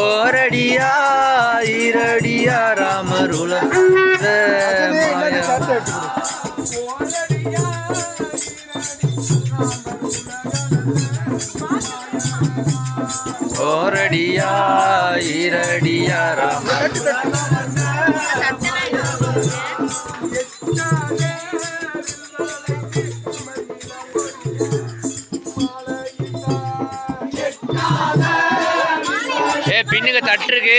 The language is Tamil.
ஓரடியா ஈரடியா ராமருல ஓரடியா ஈரடியா ராம ஏ பின்னுக்கு தட்டு இருக்கு